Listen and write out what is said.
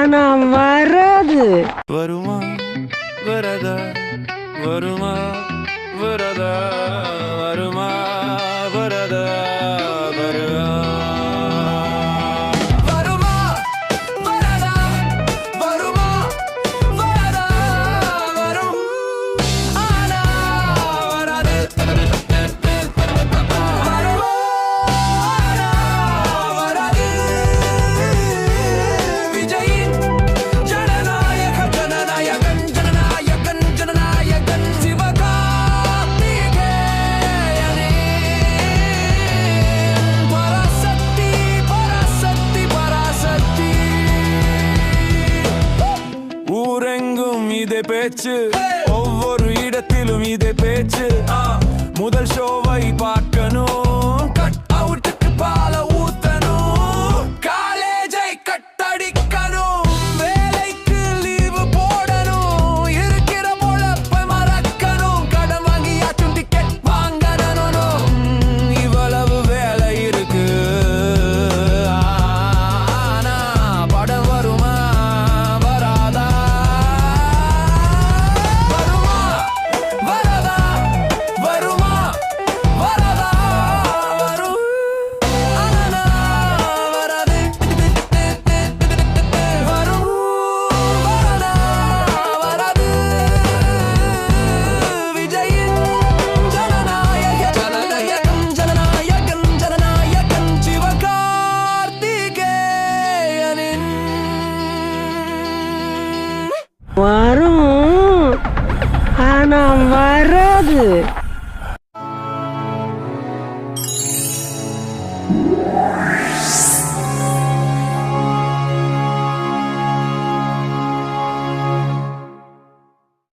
பணம் வராது. வருமா? வரதா? வருமா? வரதா? வருமா? வரதா? இதே பேச்சு. ஒவ்வொரு இடத்திலும் இதே பேச்சு. முதல் ஷோவ வரும் ஆனா வராது Yeah.